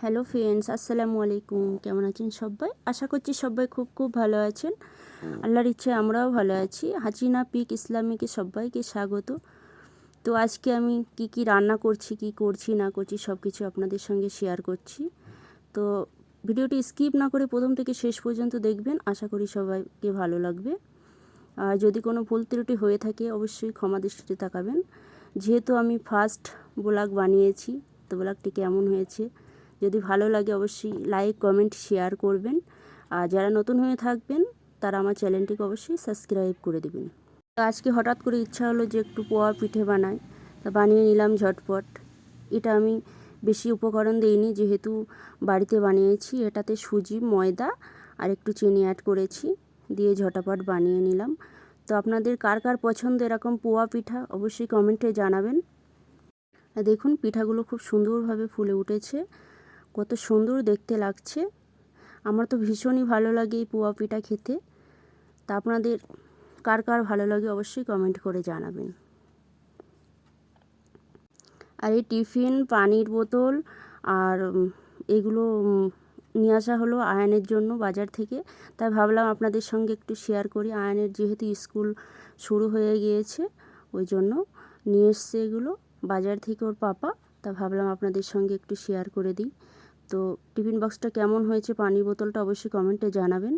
Hello friends আসসালামু আলাইকুম কেমন আছেন সবাই? আশা করছি সবাই খুব খুব ভালো আছেন। আল্লাহর ইচ্ছে আমরাও ভালো আছি। হাজিনা পিক ইসলামিকে সবাইকে স্বাগত। তো আজকে আমি কি কি রান্না করছি, কি করছি, না করছি সব কিছু আপনাদের সঙ্গে শেয়ার করছি। তো ভিডিওটি স্কিপ না করে প্রথম থেকে শেষ পর্যন্ত দেখবেন। আশা করি সবাইকে ভালো লাগবে। আর যদি কোনো ভুল ত্রুটি হয়ে থাকে, অবশ্যই ক্ষমা দৃষ্টিতে তাকাবেন। যেহেতু আমি ফার্স্ট ব্লগ বানিয়েছি, তো ব্লগটি কেমন হয়েছে যদি ভালো লাগে অবশ্যই লাইক কমেন্ট শেয়ার করবেন। আর যারা নতুন হয়ে থাকবেন, তারা আমার চ্যানেলটিকে অবশ্যই সাবস্ক্রাইব করে দেবেন। তো আজকে হঠাৎ করে ইচ্ছা হলো যে একটু পোয়া পিঠে বানাই। তা বানিয়ে নিলাম ঝটপট। এটা আমি বেশি উপকরণ দিইনি, যেহেতু বাড়িতে বানিয়েছি। এটাতে সুজি, ময়দা আর একটু চিনি অ্যাড করেছি, দিয়ে ঝটাপট বানিয়ে নিলাম। তো আপনাদের কার কার পছন্দ এরকম পোয়া পিঠা, অবশ্যই কমেন্টে জানাবেন। দেখুন, পিঠাগুলো খুব সুন্দরভাবে ফুলে উঠেছে। কত সুন্দর দেখতে লাগছে। আমার তো ভীষণই ভালো লাগে এই পোয়া পিঠা খেতে। তা আপনাদের কার কার ভালো লাগে অবশ্যই কমেন্ট করে জানাবেন। আর এই টিফিন, পানির বোতল আর এগুলো নিয়ে আসা হলো আয়নের জন্য বাজার থেকে। তাই ভাবলাম আপনাদের সঙ্গে একটু শেয়ার করি। আয়নের যেহেতু স্কুল শুরু হয়ে গিয়েছে, ওই জন্য নিয়ে এসছে এগুলো। বাজার থেকে ওর পাপা, তা ভাবলাম আপনাদের সঙ্গে একটু শেয়ার করে দিই। তো টিফিন বক্সটা কেমন হয়েছে, পানির বোতলটা অবশ্যই কমেন্টে জানাবেন।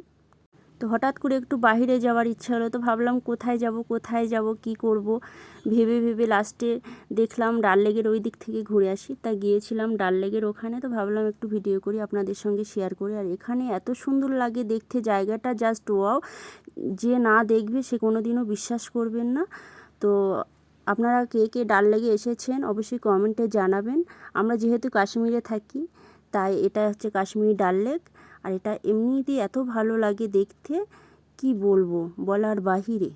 তো হঠাৎ করে একটু বাইরে যাওয়ার ইচ্ছা হলো, তো ভাবলাম কোথায় যাব কোথায় যাব, কি করব? ভেবে ভেবে লাস্টে দেখলাম ডাল লেগের ওই দিক থেকে ঘুরে আসি, তা গিয়েছিলাম ডাল লেগের ওখানে, তো ভাবলাম একটু ভিডিও করি, আপনাদের সঙ্গে শেয়ার করি। আর এখানে এত সুন্দর লাগে দেখতে, জায়গাটা জাস্ট ওয়াও যে না দেখবে সে কোনো দিনও বিশ্বাস করবেন না। তো আপনারা কে কে ডাল লেগে এসেছেন, অবশ্যই কমেন্টে জানাবেন। আমরা যেহেতু কাশ্মীরে থাকি তাই এটা হচ্ছে কাশ্মীরি ডাল লেক। আর এটা এমনিতেই এত ভালো লাগে দেখতে, কি বলব? বলার বাহিরে।